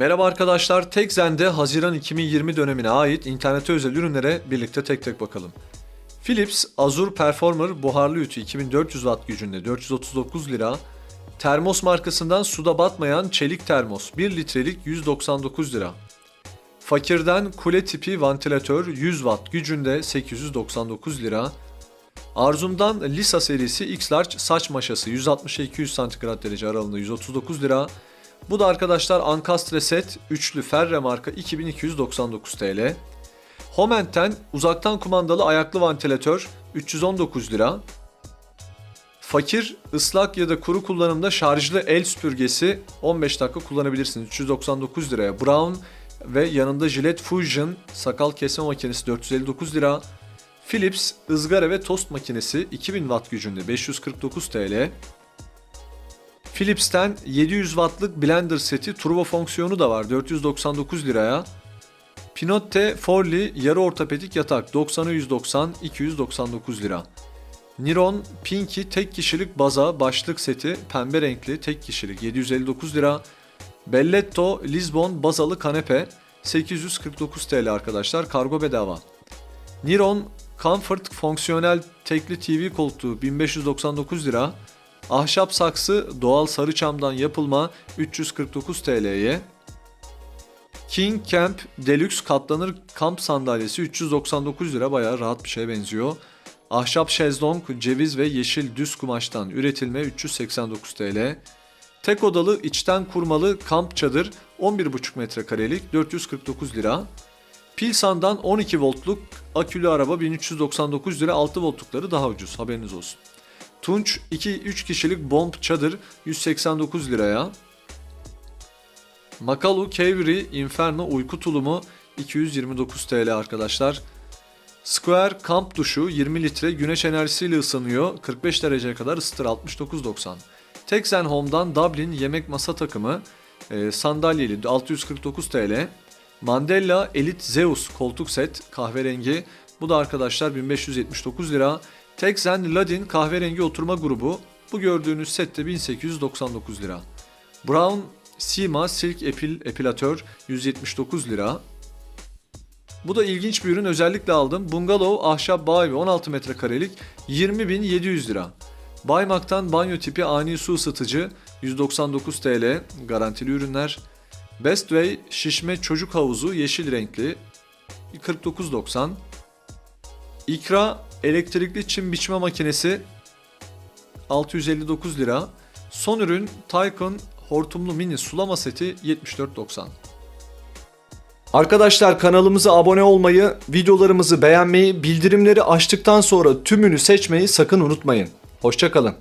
Merhaba arkadaşlar, Tekzen'de Haziran 2020 dönemine ait internete özel ürünlere birlikte tek tek bakalım. Philips Azure Performer buharlı ütü 2400 watt gücünde 439 lira. Termos markasından suda batmayan çelik termos 1 litrelik 199 lira. Fakir'den kule tipi vantilatör 100 watt gücünde 899 lira. Arzum'dan Lisa serisi X-Large saç maşası 160-200 santigrat derece aralığında 139 lira. Bu da arkadaşlar Ancastre set üçlü Ferre marka 2299 TL. Homent'ten uzaktan kumandalı ayaklı vantilatör 319 lira. Fakir ıslak ya da kuru kullanımda şarjlı el süpürgesi 15 dakika kullanabilirsiniz 399 liraya. Brown ve yanında Gillette Fusion sakal kesme makinesi 459 lira. Philips ızgara ve tost makinesi 2000 watt gücünde 549 TL. Philips'ten 700 wattlık blender seti turbo fonksiyonu da var 499 liraya. Pinotte Forli yarı ortopedik yatak 90'a 190 299 lira. Niron Pinky tek kişilik baza başlık seti pembe renkli tek kişilik 759 lira. Belletto Lisbon bazalı kanepe 849 TL arkadaşlar kargo bedava. Niron Comfort fonksiyonel tekli TV koltuğu 1599 lira. Ahşap saksı doğal sarı çamdan yapılma 349 TL'ye. King Camp Deluxe katlanır kamp sandalyesi 399 lira bayağı rahat bir şeye benziyor. Ahşap şezlong, ceviz ve yeşil düz kumaştan üretilme 389 TL. Tek odalı içten kurmalı kamp çadır 11,5 metrekarelik 449 lira. Pilsan'dan 12 voltluk akülü araba 1399 lira 6 voltlukları daha ucuz haberiniz olsun. Tunç 2-3 kişilik bomb çadır 189 liraya. Makalu Cavery Inferno uyku tulumu 229 TL arkadaşlar. Square kamp duşu 20 litre güneş enerjisiyle ısınıyor. 45 dereceye kadar ısıtır 69.90. Texan Home'dan Dublin yemek masa takımı e, sandalyeli 649 TL. Mandela Elite Zeus koltuk set kahverengi. Bu da arkadaşlar 1579 lira. Texan Ladin kahverengi oturma grubu. Bu gördüğünüz sette 1899 lira. Brown Sima Silk Epil Epilatör 179 lira. Bu da ilginç bir ürün özellikle aldım. Bungalov ahşap bağ evi 16 metrekarelik 20.700 lira. Baymak'tan banyo tipi ani su ısıtıcı 199 TL garantili ürünler. Best Way şişme çocuk havuzu yeşil renkli 49.90. İkra elektrikli çim biçme makinesi 659 lira. Son ürün Tycoon hortumlu mini sulama seti 74.90. Arkadaşlar kanalımıza abone olmayı, videolarımızı beğenmeyi, bildirimleri açtıktan sonra tümünü seçmeyi sakın unutmayın. Hoşçakalın.